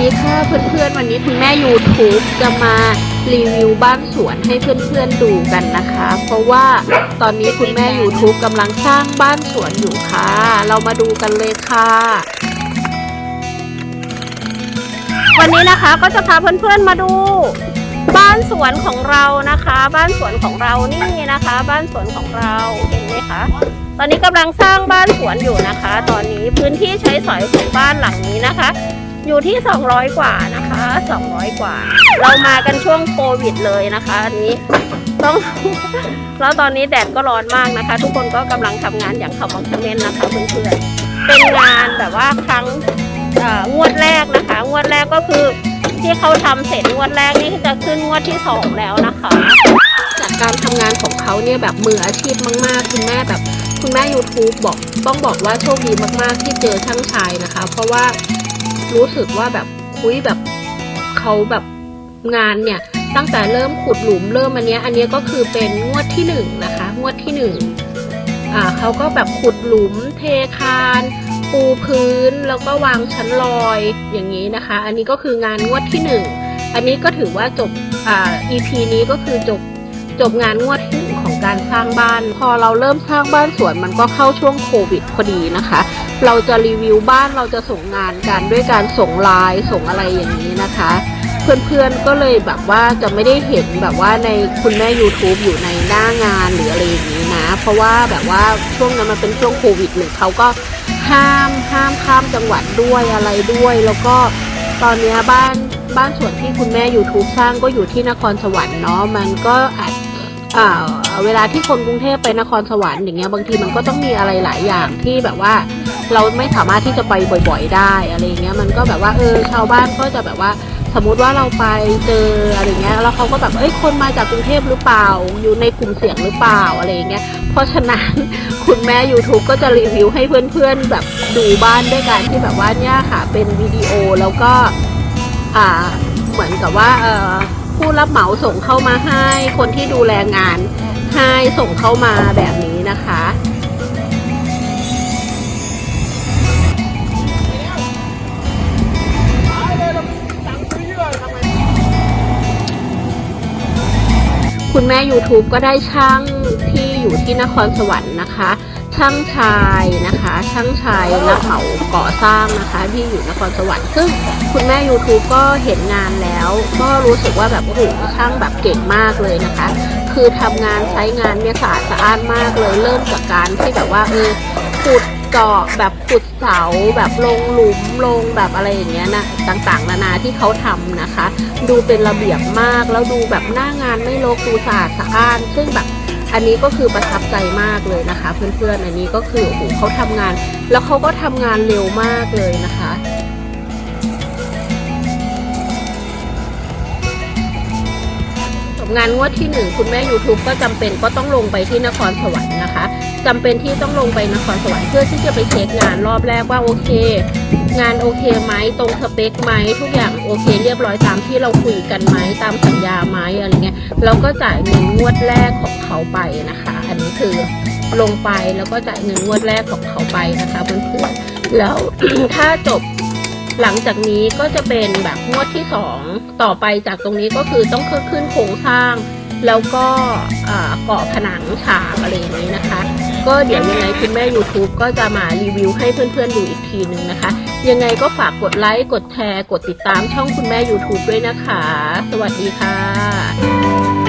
ดีค่ะเพื่อนๆ วันนี้คุณแม่ YouTube จะมารีวิวบ้านสวนให้เพื่อนๆดูกันนะคะ เพราะว่าตอนนี้คุณแม่ YouTube กำลังสร้างบ้านสวนอยู่ค่ะ เรามาดูกันเลยค่ะ วันนี้นะคะก็จะพาเพื่อนๆมาดู บ้านสวนของเรานะคะ บ้านสวนของเรานี่นะคะ บ้านสวนของเราเห็นไหมคะตอนนี้กำลังสร้างบ้านสวนอยู่นะคะ ตอนนี้พื้นที่ใช้สอยของบ้านหลังนี้นะคะ อยู่ที่ 200 กว่านะคะ 200 กว่า เรามากันช่วงโควิดเลยนะคะอันนี้ต้องแล้วตอนนี้แดดก็ร้อนมากนะคะ ทุกคนก็กำลังทำงานอย่างขมักเขม้นนะคะเพื่อนๆเป็นงานแบบว่าครั้งอ่องวดแรกนะคะ งวดแรกก็คือที่เขาทำเสร็จงวดแรกนี่จะขึ้นงวดที่สองแล้วนะคะจากการทำงานของเขาเนี่ยแบบมืออาชีพมากๆคุณแม่แบบคุณแม่ YouTube บอกต้องบอกว่าโชคดีมากๆที่เจอช่างชายนะคะ เพราะว่า รู้สึกว่าแบบคุยแบบเขาแบบงานเนี่ย ตั้งแต่เริ่มขุดหลุมเริ่มอันเนี้ยอันเนี้ยก็คือเป็นงวดที่หนึ่งนะคะ งวดที่หนึ่งอ่าเขาก็แบบขุดหลุมเทคานปูพื้นแล้วก็วางชั้นลอยอย่างนี้นะคะ อันนี้ก็คืองานงวดที่หนึ่งอันนี้ก็ถือว่าจบอ่า EP นี้ก็คือจบจบงานงวดที่หนึ่งของการสร้างบ้าน พอเราเริ่มสร้างบ้านสวนมันก็เข้าช่วงโควิดพอดีนะคะ เราจะรีวิวบ้านเราจะส่งงานกันด้วยการส่งไลน์ส่งอะไรอย่างนี้นะคะ เพื่อนๆก็เลยแบบว่าจะไม่ได้เห็นแบบว่าในคุณแม่ YouTube อยู่ในหน้างานหรืออะไรอย่างนี้นะ เพราะว่าแบบว่าช่วงนั้นมันเป็นช่วงโควิดเลยเขาก็ห้ามห้ามข้ามจังหวัดด้วยอะไรด้วย แล้วก็ตอนนี้บ้านบ้านส่วนที่คุณแม่ YouTube สร้างก็อยู่ที่นครสวรรค์เนาะมันก็อาจเวลาที่คนกรุงเทพไปนครสวรรค์อย่างเงี้ยบางทีมันก็ต้องมีอะไรหลายอย่างที่แบบว่า เราไม่สามารถที่จะไปบ่อย ๆ ได้อะไรเงี้ยมันก็แบบว่าเออชาวบ้านก็จะแบบว่าสมมุติว่าเราไปเจออะไรเงี้ยแล้วเขาก็แบบเอ้ยคนมาจากกรุงเทพหรือเปล่า อยู่ในกลุ่มเสี่ยงหรือเปล่าอะไรเงี้ยเพราะฉะนั้นคุณแม่ YouTube ก็จะรีวิวให้เพื่อนๆแบบดูบ้านด้วยการที่แบบว่าเนี่ยค่ะเป็นวิดีโอแล้วก็อ่าเหมือนกับว่าเอ่อผู้รับเหมาส่งเข้ามาให้ คนที่ดูแลงานให้ส่งเข้ามาแบบนี้นะคะ คุณแม่ YouTube ก็ได้ช่างที่อยู่ที่นครสวรรค์นะคะ ช่างชายนะคะ ช่างชายรับเหมาก่อสร้างนะคะ ที่อยู่นครสวรรค์ซึ่งคุณแม่ YouTube ก็เห็นงานแล้ว ก็รู้สึกว่าแบบโอ้โหช่างแบบเก่งมากเลยนะคะ คือทำงานใช้งานเนี่ยสะอาดสะอ้านมากเลย เริ่มจากการที่แบบว่าเออขุดเจาะแบบขุดเสาแบบลงหลุมลงแบบอะไรอย่างเงี้ยนะต่างๆ นานาที่เขาทำนะคะ ดูเป็นระเบียบมากแล้วดูแบบหน้างานไม่รกดูสะอาดสะอ้าน ซึ่งแบบ อันนี้ก็คือประทับใจมากเลยนะคะ เพื่อนๆ อันนี้ก็คือโอ้โหเขาทำงาน แล้วเขาก็ทำงานเร็วมากเลยนะคะจบงานงวดที่หนึ่งคุณแม่ YouTube ก็จำเป็นก็ต้องลงไปที่นครสวรรค์นะคะ จำเป็นที่ต้องลงไปนครสวรรค์เพื่อที่จะไปเช็คงานรอบแรกว่าโอเค งานโอเคไหมตรงสเปคไหมทุกอย่างโอเค เรียบร้อยตามที่เราคุยกันไหมตามสัญญาไหมอะไรเงี้ยเราก็จ่ายเงินงวดแรกของเขาไปนะคะ อันนี้คือลงไปแล้วก็จ่ายเงินงวดแรกของเขาไปนะคะเพื่อนๆแล้วถ้าจบหลังจากนี้ก็จะเป็นแบบงวดที่สองต่อไปจากตรงนี้ก็คือต้องขึ้นโครงสร้าง แล้วก็อ่าเกาะผนังฉากอะไรอย่างนี้นะคะ ก็เดี๋ยวยังไงคุณแม่ YouTube ก็จะมารีวิวให้เพื่อนๆดูอีกทีนึงนะคะ ยังไงก็ฝากกดไลค์กดแชร์ กดติดตามช่องคุณแม่ YouTube ด้วยนะคะ สวัสดีค่ะ